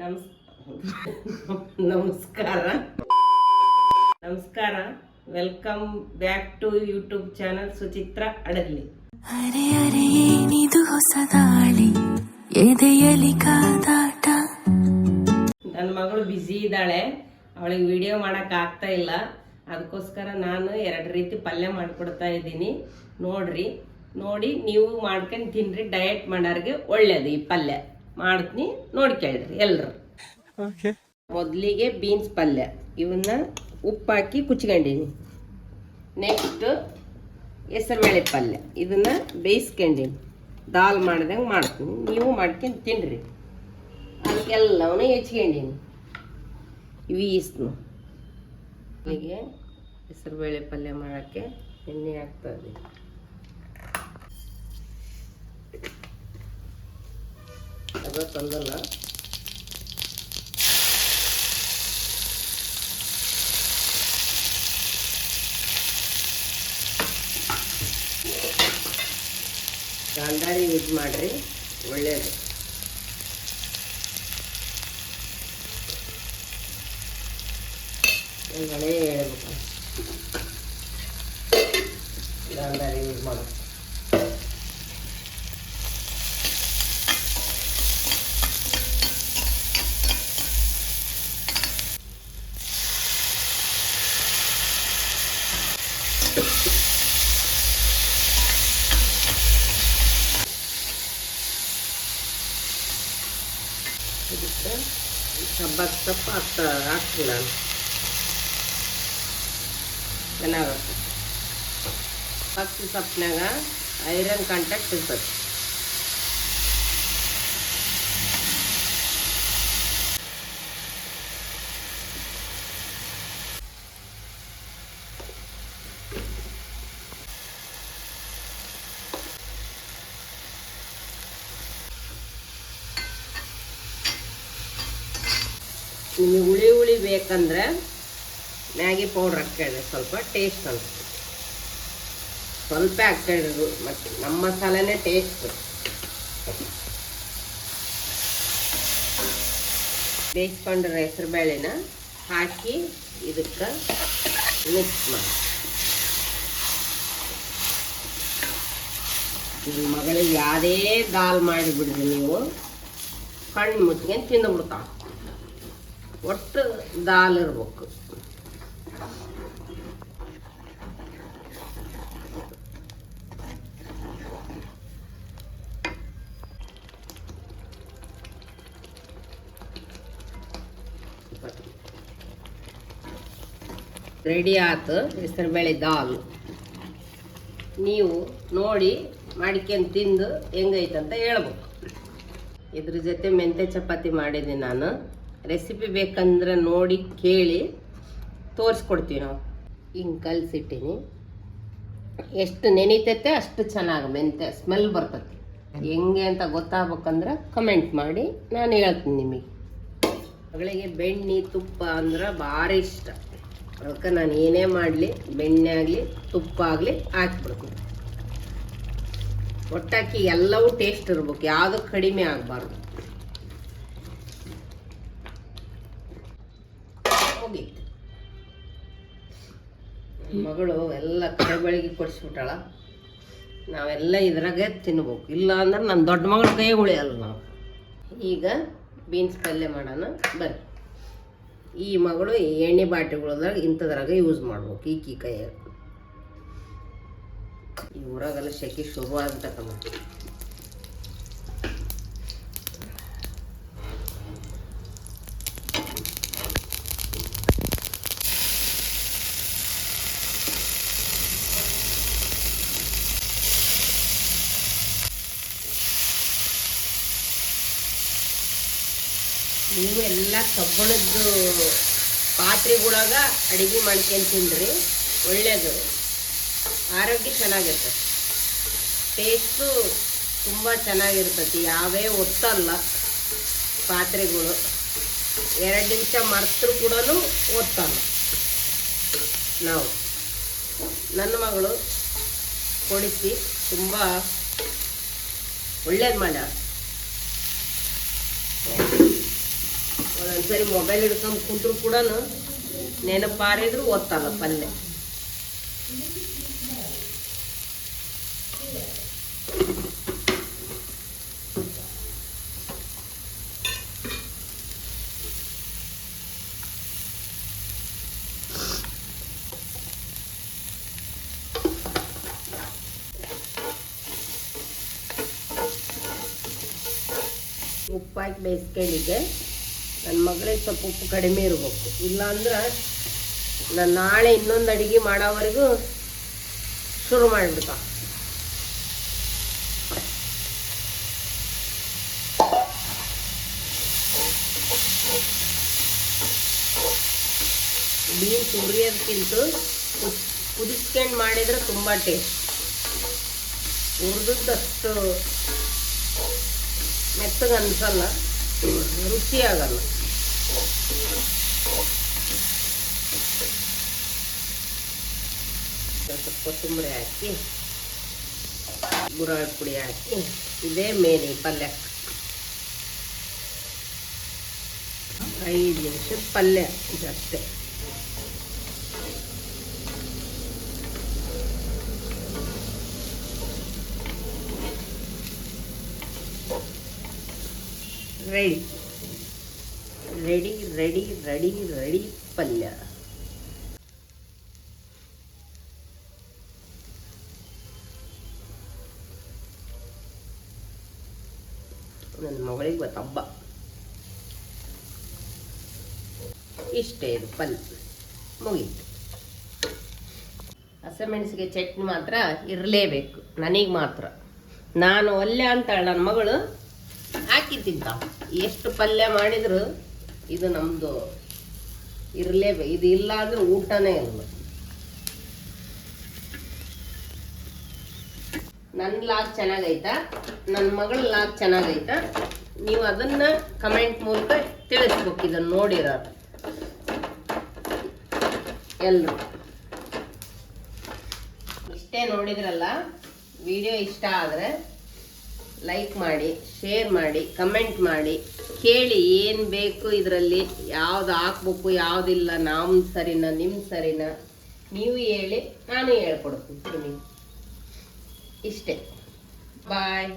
ನಮಸ್ ನಮಸ್ಕಾರ. ನಮಸ್ಕಾರ. Welcome back to YouTube channel Suchitra ಅಡಗಲಿ. ಅರೆ ಅರೆ ಏನಿದು ಹೊಸದಾಳಿ ಎದೆಯಲಿ ಕಾದಾಟ? ನನ್ನ ಮಗಳು ಬ್ಯುಸಿ ಇದ್ದಾಳೆ. ಅವಳಿಗೆ ವಿಡಿಯೋ ಮಾಡಕ್ ಆಗ್ತಾ ಇಲ್ಲ. ಅದಕ್ಕೋಸ್ಕರ ನಾನು ಎರಡು ರೀತಿ ಪಲ್ಯ ಮಾಡಿಕೊಡ್ತಾ ಇದ್ದೀನಿ. ನೋಡ್ರಿ ನೋಡಿ ನೀವು ಮಾಡ್ಕೊಂಡು ತಿನ್ರಿ ಡಯಟ್ ಮಾಡೋರಿಗೆ ಒಳ್ಳೇದು ಈ ಪಲ್ಯ. ಮಾಡ್ತೀನಿ ನೋಡ್ಕೊಳ್ರಿ ಮೊದಲಿಗೆ ಬೀನ್ಸ್ ಪಲ್ಯ. ಇವನ್ನ ಉಪ್ಪಾಕಿ ಕುಚ್ಕೊಂಡಿನಿ. ನೆಕ್ಸ್ಟ್ ಹೆಸರುಬೇಳೆ ಪಲ್ಯ. ಇದನ್ನ ಬೇಯಿಸ್ಕೊಂಡಿನಿ. ದಾಲ್ ಮಾಡ್ದಂಗೆ ಮಾಡ್ತೀನಿ. ನೀವು ಮಾಡ್ಕೊಂಡು ತಿನ್ರಿ. ಅದಕ್ಕೆಲ್ಲವನ್ನ ಹೆಚ್ಕೊಂಡಿನಿ. ಹೀಗೆ ಹೆಸರುಬೇಳೆ ಪಲ್ಯ ಮಾಡೋಕ್ಕೆ ಎಣ್ಣೆ ಹಾಕ್ತದೆ ಅದು ತಂದಲ್ಲ. ಗಾಂಧಾರಿ ಯೂಸ್ ಮಾಡಿರಿ ಒಳ್ಳೆಯದು ಹಳೆ ಹೇಳ್ಬೇಕು. ಗಾಂಧಾರಿ ಯೂಸ್ ಮಾಡೋದು ಇದಕ್ಕೆ ಸಬ್ಬತ್ ಸೊಪ್ಪು ಹಾಕ್ತಾ ಹಾಕ್ತೀನಿ ನಾನು ಚೆನ್ನಾಗುತ್ತೆ ಪಕ್ಷಿ ಸೊಪ್ಪಿನಾಗ ಐರನ್ ಕಾಂಟ್ಯಾಕ್ಟ್ ಇರ್ತದೆ ನಿಮಗೆ ಹುಳಿ ಹುಳಿ ಬೇಕಂದ್ರೆ ಮ್ಯಾಗಿ ಪೌಡ್ರ್ ಹಾಕ್ಕೊಳ್ಳಿ ಸ್ವಲ್ಪ ಟೇಸ್ಟ್ ಅನ್ಸುತ್ತೆ ಸ್ವಲ್ಪ ಹಾಕ್ಕೊಳ್ಳಿ ಮತ್ತು ನಮ್ಮ ಮಸಾಲೆನೇ ಟೇಸ್ಟ್ ಬೇಯಿಸ್ಕೊಂಡಿರೋ ಹೆಸರು ಬೇಳೆನ ಹಾಕಿ ಇದಕ್ಕೆ ಮಿಕ್ಸ್ ಮಾಡಿ. ನಿಮ್ಮ ಮಗಳಿಗೆ ಯಾವುದೇ ದಾಲ್ ಮಾಡಿಬಿಡ್ರಿ ನೀವು, ಕಣ್ಣು ಮುಚ್ಕೊಂಡು ತಿಂದುಬಿಡ್ತಾಳೆ. ಒಟ್ಟು ದಾಲ್ ಇರ್ಬೇಕು. ರೆಡಿ ಆತು ಹೆಸರುಬೇಳೆ ದಾಲ್. ನೀವು ನೋಡಿ, ಮಾಡ್ಕೊಂಡು ತಿಂದು ಹೆಂಗೈತಂತ ಹೇಳ್ಬೇಕು. ಇದ್ರ ಜೊತೆ ಮೆಂತೆ ಚಪಾತಿ ಮಾಡಿದ್ದೀನಿ ನಾನು. ರೆಸಿಪಿ ಬೇಕಂದ್ರೆ ನೋಡಿ ಕೇಳಿ ತೋರಿಸ್ಕೊಡ್ತೀವಿ ನಾವು. ಹಿಂಗೆ ಕಲಸಿಟ್ಟಿನಿ. ಎಷ್ಟು ನೆನೀತೈತೆ ಅಷ್ಟು ಚೆನ್ನಾಗಿ ಮೆಂತೆ ಸ್ಮೆಲ್ ಬರ್ತೈತಿ. ಹೆಂಗೆ ಅಂತ ಗೊತ್ತಾಗ್ಬೇಕಂದ್ರೆ ಕಮೆಂಟ್ ಮಾಡಿ ನಾನು ಹೇಳ್ತೀನಿ ನಿಮಗೆ. ಮಗಳಿಗೆ ಬೆಣ್ಣೆ, ತುಪ್ಪ ಅಂದ್ರೆ ಭಾರಿ ಇಷ್ಟ. ಅದಕ್ಕೆ ನಾನು ಏನೇ ಮಾಡಲಿ, ಬೆಣ್ಣೆ ಆಗಲಿ, ತುಪ್ಪ ಆಗಲಿ ಹಾಕ್ಬಿಡ್ತೀನಿ. ಒಟ್ಟಾಕಿ ಎಲ್ಲವೂ ಟೇಸ್ಟ್ ಇರ್ಬೇಕು, ಯಾವುದು ಕಡಿಮೆ ಆಗಬಾರ್ದು. ಮಗಳು ಎಲ್ಲ ಕರಿಬೇಳಿಗೆ ಕೊಡಿಸ್ಬಿಟ್ಟಾಳ. ನಾವೆಲ್ಲ ಇದ್ರಾಗೆ ತಿನ್ಬೇಕು. ಇಲ್ಲ ಅಂದ್ರೆ ನನ್ನ ದೊಡ್ಡ ಮಗಳ ಕೈ ಉಳಿಯಲ್ಲ ನಾವು. ಈಗ ಬೀನ್ಸ್ ಪಲ್ಯ ಮಾಡೋಣ. ಬರ್ರಿ. ಈ ಮಗಳು ಈ ಎಣ್ಣೆ ಬಾಟಿಗಳದಾಗ ಇಂಥದ್ರಾಗ ಯೂಸ್ ಮಾಡ್ಬೇಕು ಈಕಿ ಕೈಯಾಗ. ಈ ಊರಾಗೆಲ್ಲ ಶೆಕೆ ಶುರು ಆಗ್ಬಿಟ್ಟಮ್ಮ ನೀವು ಎಲ್ಲ ಕಬ್ಬಣದ್ದು ಪಾತ್ರೆಗಳಾಗ ಅಡುಗೆ ಮಾಡ್ಕೊಂಡು ತಿನ್ನಿರಿ ಒಳ್ಳೆಯದು ಆರೋಗ್ಯ ಚೆನ್ನಾಗಿರ್ತದೆ. ಟೇಸ್ಟು ತುಂಬ ಚೆನ್ನಾಗಿರ್ತೈತಿ ಯಾವೇ ಒತ್ತಲ್ಲ ಪಾತ್ರೆಗಳು. ಎರಡು ನಿಮಿಷ ಮರೆತರೂ ಕೂಡ ಒತ್ತಲ್ಲ ನಾವು. ನನ್ನ ಮಗಳು ಕೊಡಿಸಿ, ತುಂಬ ಒಳ್ಳೇದು ಮಾಡ್ಯಾಳ. ಒಂದೊಂದ್ಸರಿ ಮೊಬೈಲ್ ಹಿಡ್ಕೊಂಡು ಕುಂತ್ರು ಕೂಡ ನೆನಪಾರಿದ್ರು ಓದ್ತಲ್ಲ ಪಲ್ಯ ಉಪ್ಪಾಕಿ ಬೇಯಿಸ್ಕೊಂಡಿದ್ದೆ ನನ್ನ ಮಗಳಿಗೆ ಸ್ವಲ್ಪ ಉಪ್ಪು ಕಡಿಮೆ ಇರಬೇಕು. ಇಲ್ಲಾಂದ್ರೆ ನಾನು ನಾಳೆ ಇನ್ನೊಂದು ಅಡುಗೆ ಮಾಡೋವರೆಗೂ ಶುರು ಮಾಡಿಬಿಡ್ತ. ಬೀನ್ಸ್ ಸುರಿಯೋದಕ್ಕಿಂತ ಕುದಿಸ್ಕೊಂಡು ಮಾಡಿದ್ರೆ ತುಂಬ ಟೇಸ್ಟ್. ಉರಿದಷ್ಟು ಮೆತ್ತಗೆ ಅನ್ಸಲ್ಲ. ರುಚಿ ಆಗಲ್ಲ ಸ್ವಲ್ಪ ಕೊತ್ತಂಬರಿ ಹಾಕಿ ಗುರಾಳ್ ಪುಡಿ ಹಾಕಿ, ಇದೇ ಮೇನ್ ಪಲ್ಯ. ಐದು ನಿಮಿಷದ ಪಲ್ಯ ಇದಷ್ಟೇ ready. Ready ready ready ready ಪಲ್ಯ. ನನ್ನ ಮಗಳಿಗೆ ಇವತ್ತು ಹಬ್ಬ. ಇಷ್ಟೇ ಇದು ಪಲ್ಯ. ಮುಗೀತು. ಹಸಿಮೆಣಸಿಗೆ ಚಟ್ನಿ ಮಾತ್ರ ಇರಲೇಬೇಕು, ನನಗೆ ಮಾತ್ರ. ನಾನು ಒಲ್ಲೆ ಅಂತಾಳೆ ನನ್ನ ಮಗಳು ಹಾಕಿ ತಿಂತ ಎಷ್ಟು ಪಲ್ಯ ಮಾಡಿದ್ರು ಇದು ನಮ್ಮದು ಇರಲೇಬೇಕು ಇದು ಇಲ್ಲ ಅಂದ್ರೆ ಊಟನೇ ಇಲ್ಲ. ನನ್ನ ಲಾಗ್ ಚೆನ್ನಾಗೈತಾ? ನನ್ನ ಮಗಳ ಲಾಗ್ ಚೆನ್ನಾಗೈತಾ? ನೀವು ಅದನ್ನ ಕಮೆಂಟ್ ಮೂಲಕ ತಿಳಿಸ್ಬೇಕು ಇದನ್ನ ನೋಡಿರೋ ಎಲ್ಲರೂ ಇಷ್ಟೇ ನೋಡಿದ್ರಲ್ಲ, ವಿಡಿಯೋ ಇಷ್ಟ ಆದರೆ ಲೈಕ್ ಮಾಡಿ ಶೇರ್ ಮಾಡಿ ಕಮೆಂಟ್ ಮಾಡಿ, ಕೇಳಿ ಏನು ಬೇಕು ಇದರಲ್ಲಿ, ಯಾವ್ದು ಹಾಕ್ಬೇಕು, ಯಾವುದಿಲ್ಲ ನಮ್ಮ ಸರಿನ ನಿಮ್ಮ ಸರಿನ, ನೀವು ಹೇಳಿ, ನಾನು ಹೇಳ್ಕೊಡ್ತೀನಿ ಇಷ್ಟೇ. ಬಾಯ್